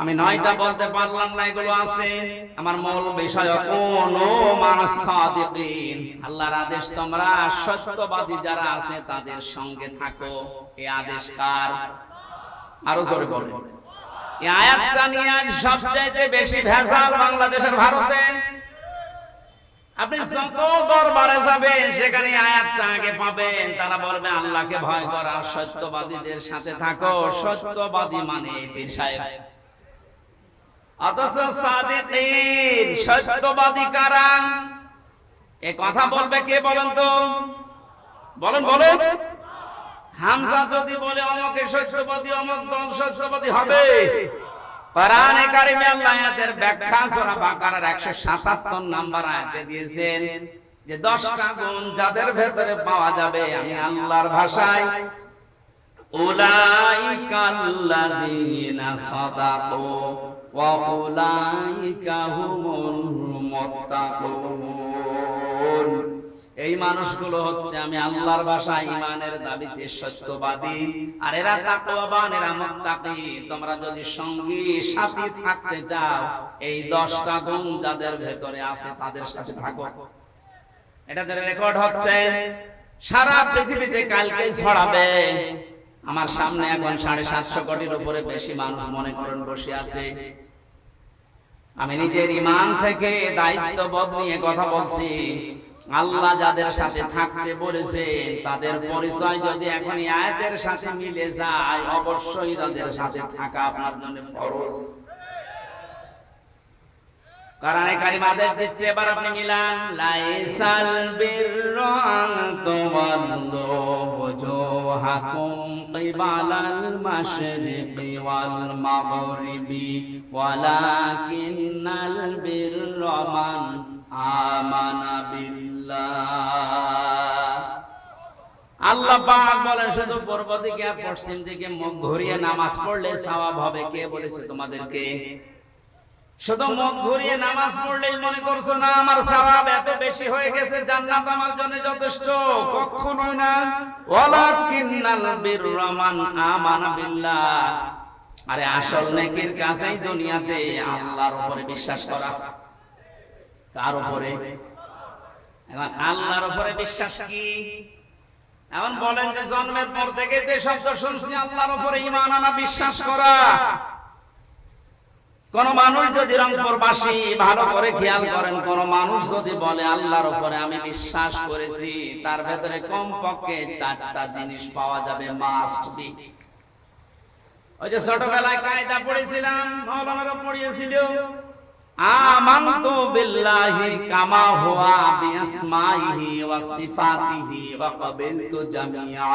আমি নয়টা বলতে পারলাম না, এগুলো আছে। আমার মূল বিষয় কোন সাদিকিন আল্লাহর আদেশ তোমরা সত্যবাদী যারা আছে, তাদের সঙ্গে থাকো। এই আদেশ কার? আরও জোরে বলেন। এই আয়াতটা নিয়ে আজ সবচাইতে বেশি ভেজাল বাংলাদেশের ভারতে। আপনি যত দরবারে যাবেন, সেখানে আয়াতটা আগে পাবেন। তারা বলবে, আল্লাহকে ভয় করা, সত্যবাদীদের সাথে থাকো। সত্যবাদী মানে পীর অথচ সাদিকিন কারা? এ বলবে কে বলেন তো? বলেন বলেন। যদি বলে অমকে সত্যবাদী, অমক দল সত্যবাদী হবে। কোরআনে কারিমে আল্লাহ আয়াতের ব্যাখ্যা সূরা বাকারার 177 নাম্বার আয়াতে দিয়েছেন যে 10টা গুণ যাদের ভেতরে পাওয়া যাবে আমি আল্লাহর ভাষায়। উলাইকাল্লাযীনা সাদাকু। এই মানুষগুলো হচ্ছে আমি আল্লাহর ভাষায় ইমানের দাবিতে সত্যবাদী, আর এরা তাকওয়াবান, এরা মুত্তাকি। তোমরা যদি সঙ্গী, সাথী থাকতে চাও, এই 10টা গুণ যাদের ভেতরে আছে তাদের সাথে থাকো। এটা রেকর্ড হচ্ছে, সারা পৃথিবীতে কালকে ছড়াবে। আমার সামনে এখন সাড়ে সাতশো কোটির উপরে বেশি মানুষ মনে করেন বসে আছে। আমি নিজের ইমান থেকে দায়িত্ববোধ নিয়ে কথা বলছি। আল্লাহ যাদের সাথে থাকতে বলেছে তাদের পরিচয় যদি এখন আয়াতের সাথে মিলে যায়, অবশ্যই তাদের সাথে থাকা আপনার জন্য ফরজ। কারণে কারিমাদের দিচ্ছে, এবার আপনি মিলান, লাইসাল বিররান ফুজুহাকুম আমানা বিল্লাহ আল্লাহ পাক বলেন, শুধু পূর্ব দিকে পশ্চিম দিকে মুখ ঘুরিয়ে নামাজ পড়লে সওয়াব হবে। কে বলেছে তোমাদেরকে? শুধু মুখ ঘুরিয়ে নামাজ পড়লেই মনে করছ না, আমার সওয়াব এত বেশি হয়ে গেছে, জান্নাত আমার জন্য যথেষ্ট? কখনোই না। ওয়ালাকিন্নাল বিররা মান আমানা বিল্লাহ। আরে আসল নেকির কাছেই দুনিয়াতে আল্লাহর উপরে বিশ্বাস করা। কার উপরে? এখন আল্লাহর উপরে বিশ্বাস কি? এমন বলেন যে জন্মের পর থেকে যে শব্দ শুনছি, আল্লাহর উপরে ইমান আনা, বিশ্বাস করা। কোন মানুষ যদি রংপুরবাসী ভালো করে খেয়াল করেন, কোন মানুষ যদি বলে, আল্লাহর উপরে আমি বিশ্বাস করেছি, তার ভেতরে কম পক্ষে চারটা জিনিস পাওয়া যাবে মাস্ট বি ওই যে ছোটবেলায় কায়দা পড়েছিলাম, মৌলানারা পড়িয়েছিল, আমানতু বিল্লাহি কামা হুয়া বিআসমাইহি ওয়া সিফাতিহি ওয়া ক্বাবিলতু জামিআ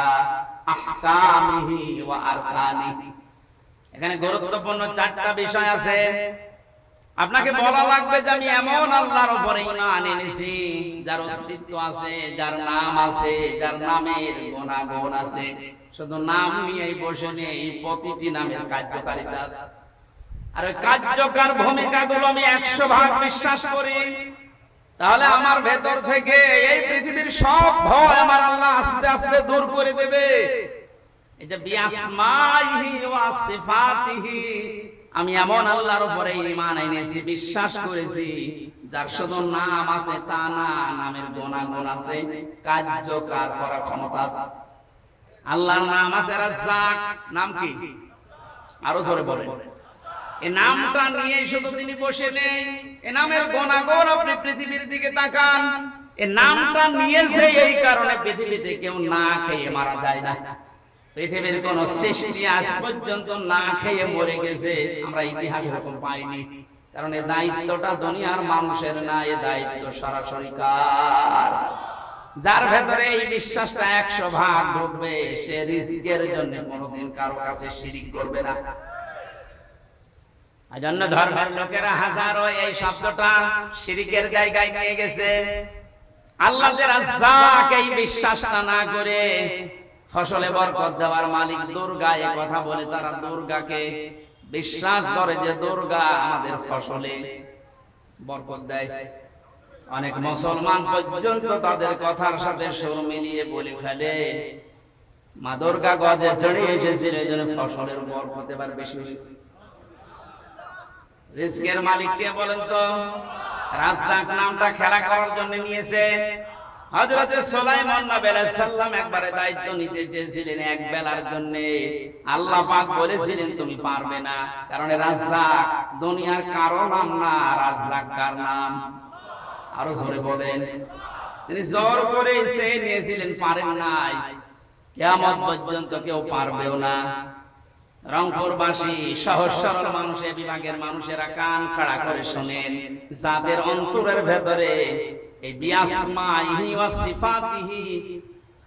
আহকামিহি ওয়া আরকানিহি। এখানে গুরুত্বপূর্ণ চারটা বিষয় আছে। আপনাকে বলা লাগবে যে আমি এমন আল্লাহর উপরে ঈমান এনেছি যার অস্তিত্ব আছে যার নাম আছে যার নামের গুণাগুণ আছে। শুধু নাম নিয়েই বসে নেই প্রতিটি নামের কার্যকারিতা আছে। আর ওই কার্যকর ভূমিকাগুলো আমি একশো ভাগ বিশ্বাস করি। তাহলে আমার ভেতর থেকে এই পৃথিবীর সব ভয় আমার আল্লাহ আস্তে আস্তে দূর করে দেবে। আমি এমন আল্লাহর উপরে ঈমান এনেছি, বিশ্বাস করেছি, যার শুধু নাম আছে তা না, নামের গুণাগুণ আছে, কার্যকর করার ক্ষমতা আছে। আল্লাহর নাম আছে নাম কি? আরও জোরে বলেন। এই নামটা নিয়ে শুধু তিনি বসে নেই, এ নামের গুণাগুণ আপনি পৃথিবীর দিকে তাকান, এ নামটা নিয়েছে এই কারণে পৃথিবীতে কেউ না খেয়ে মারা যায় না। পৃথিবীর কোন সৃষ্টি আজ পর্যন্ত না খেয়ে মরে গেছে, আমরা ইতিহাস এরকম পাইনি। কারণ এই দায়িত্বটা দুনিয়ার মানুষের না, এ দায়িত্ব সরাসরি কার? যার ভেতরে এই বিশ্বাসটা একশো ভাগ ঢুকবে, সে রিস্কের জন্য কোনোদিন কারও কাছে শিরিক করবে না। জন্য ধর্মের লোকেরা হাজারো এই শব্দটা শিরিকের জায়গায় নিয়ে গেছে। আল্লাহ যে রাজ্জাক এই বিশ্বাসটা না করে ফসলে বরকত দেওয়ার মালিক দুর্গা এ কথা বলে তারা দুর্গাকে বিশ্বাস করে যে দুর্গা আমাদের ফসলে বরকত দেয়। অনেক মুসলমান পর্যন্ত তাদের কথার সাথে সুর মিলিয়ে বলে ফেলে, মা দুর্গা গজে ছেড়ে এসেছিল, এই জন্য ফসলের বরকত এবার বেশি হয়েছে। রিস্কের মালিক কে বলেন তো, রাজ্জাক নামটা খেলা করার জন্য নিয়েছে। তুমি পারবে না। কারণ দুনিয়ার কারও নাম না, রাজ্জাক কার নাম? আরও জোরে বলেন। তিনি জোর করে সে নিয়েছিলেন, পারেন নাই। কিয়ামত পর্যন্ত কেউ পারবেও না। রংপুরবাসী, সহজ বিভাগের মানুষেরা কান খাড়া করে শোনেন, যাদের অন্তরের ভেতরে এই সিফাতিহি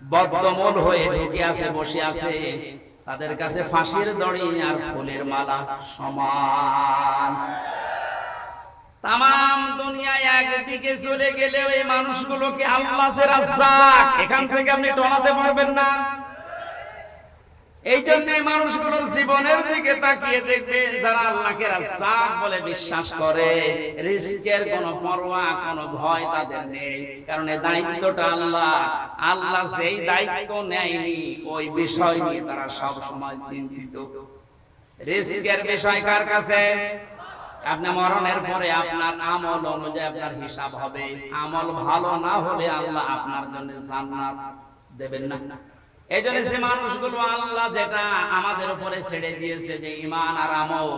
বদ্ধমূল হয়ে ঢুকে আছে, বসে আছে। তাদের কাছে ফাঁসির দড়ি আর ফুলের মালা সমান। তাম দুনিয়ায় একদিকে চলে গেলে ওই মানুষগুলোকে আল্লাহ এখান থেকে আপনি টলাতে পারবেন না। এই জন্য মানুষগুলোর জীবনের দিকে তাকিয়ে দেখবেন যারা আল্লাহকে রাজ্জাক বলে বিশ্বাস করে। রিস্কের কোনো পরোয়া, কোনো ভয় তাদের নেই। কারণ এই দায়িত্বটা আল্লাহ। আল্লাহ সেই দায়িত্ব নেয়নি, ওই বিষয় নিয়ে তারা সব সময় চিন্তিত। রিস্কের বিষয় কার কাছে? আপনার মরণের পরে আপনার আমল অনুযায়ী আপনার হিসাব হবে। আমল ভালো না হলে আল্লাহ আপনার জন্য জান্নাত দেবেন না। এই জন্য যে মানুষগুলো আল্লাহ যেটা আমাদের উপরে ছেড়ে দিয়েছে যে ইমান আর আমল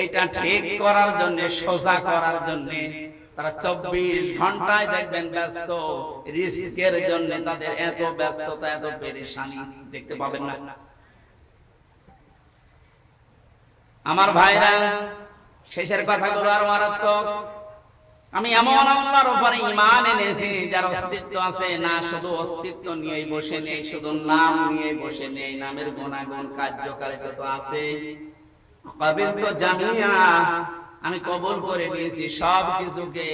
এইটা ঠিক করার জন্য সোজা করার জন্য তারা চব্বিশ ঘন্টায় দেখবেন ব্যস্ত রিস্কের জন্য তাদের এত ব্যস্ততা এত পেরেশানি দেখতে পাবেন না। আমার ভাইরা শেষের কথাগুলো আর মারাত্মক। আমি এমন আল্লাহর উপরে ইমান এনেছি, যার অস্তিত্ব আছে না, শুধু অস্তিত্ব নিয়েই বসে নেই, শুধু নাম নিয়ে বসে নেই, নামের গুণাগুণ, কার্যকারিতা তো আছে। কবির তো জামিয়া আমি কবুল করে নিয়েছি সব কিছুকে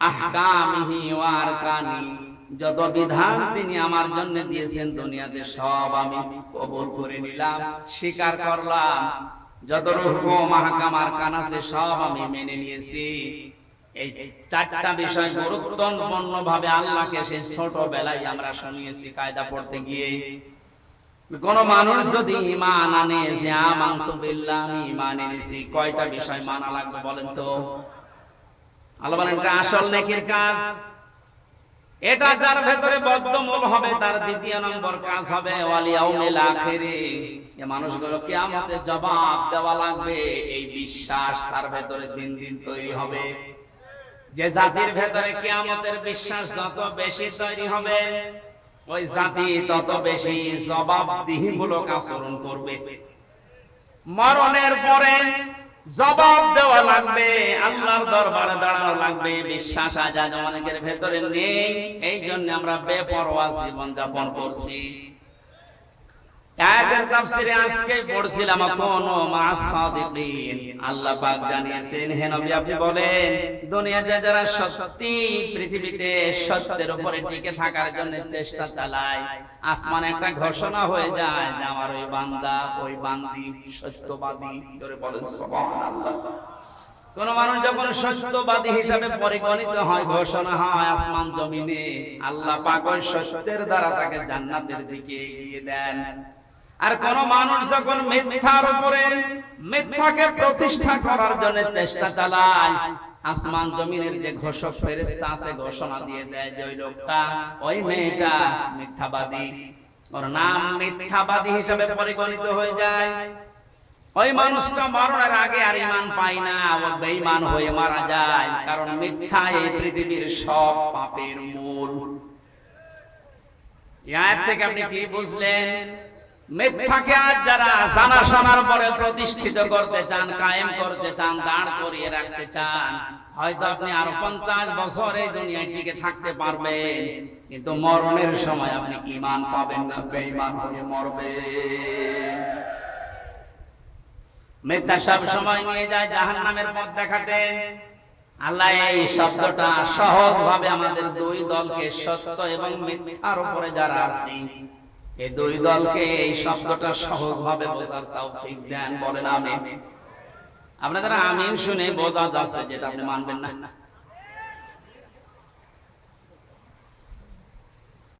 আহকামিহি ওয়ার কানি যত বিধান তিনি আমার জন্য দিয়েছেন দুনিয়াতে, সব আমি কবুল করে নিলাম, স্বীকার করলাম। যত রকম মাহকামার কান আছে, সব আমি মেনে নিয়েছি। এই চারটা বিষয় গুরুত্বপূর্ণ ভাবে আল্লাহকে সেই ছোটবেলায় আমরা শুনিয়েছি, কায়দা পড়তে গিয়ে। কোন মানুষ যদি ইমান আনে, যে ইমান এনেছি, কয়টা বিষয় মানা লাগবে বলেন তো? এটা আসল নেকির কাজ। এটা যার ভেতরে বদ্ধমূল হবে, তার দ্বিতীয় নম্বর কাজ হবে ওয়ালিয়াউমিল আখিরে। এই মানুষগুলো জবাব দেওয়া লাগবে, এই বিশ্বাস তার ভেতরে দিন দিন তৈরি হবে। যে জাতির ভেতরে কিয়ামতের বিশ্বাস যত বেশি তৈরি হবে, ওই জাতি তত বেশি জবাবদিহিমূলক আচরণ করবে। মরণের পরে জবাব দেওয়া লাগবে, আল্লাহর দরবারে দাঁড়ানো লাগবে, বিশ্বাস আজ অনেকের ভেতরে নেই এই জন্য আমরা বেপরোয়া জীবন যাপন করছি। চেষ্টা চালায়, আসমানে একটা ঘোষণা হয়ে যায় যে আমার ওই বান্দা, ওই বান্দি সত্যবাদী কোন মানুষ যখন সত্যবাদী হিসাবে পরিগণিত হয়, ঘোষণা হয়, আসমান জমিনে, আল্লাহ পাক ওই সত্যের দ্বারা তাকে জান্নাতের দিকে এগিয়ে দেন। আর কোন মানুষ যখন মিথ্যার উপরে মিথ্যাকে প্রতিষ্ঠা করার জন্য চেষ্টা চালায়, আসমান জমিনের যে ঘোষক ফেরেস্তা আছে ঘোষণা দিয়ে দেয় যে ওই লোকটা, ওই মেয়েটা মিথ্যাবাদী। ওর নাম মিথ্যাবাদী হিসাবে পরিগণিত হয়ে যায়। ওই মানুষটা মরণের আগে আর ইমান পায় না, ও বেঈমান হয়ে মারা যায়, কারণ মিথ্যা এই পৃথিবীর সব পাপের মূল। এর থেকে আপনি কি বুঝলেন? মিথ্যাকে আজ যারা জানা শোনার পরে প্রতিষ্ঠিত করতে চান, কায়েম করতে চান, দাঁড় করিয়ে রাখতে চান, হয়তো আপনি আরও পঞ্চাশ বছর এই দুনিয়ায় টিকে থাকতে পারবেন, কিন্তু মরণের সময় আপনি ইমান পাবেন না, বেঈমান হয়ে মিথ্যা সব সময় নিয়ে যায় পথ দেখাতে। আল্লাহ এই শব্দটা সহজ ভাবে আমাদের দুই দলকে সত্য এবং মিথ্যার উপরে যারা আছি এই দুই দলকে এই শব্দটা সহজ ভাবে বোঝার তৌফিক দেন বলেন আমি আপনাদের আমিন শুনে বোঝা যাচ্ছে যেটা আপনি মানবেন না।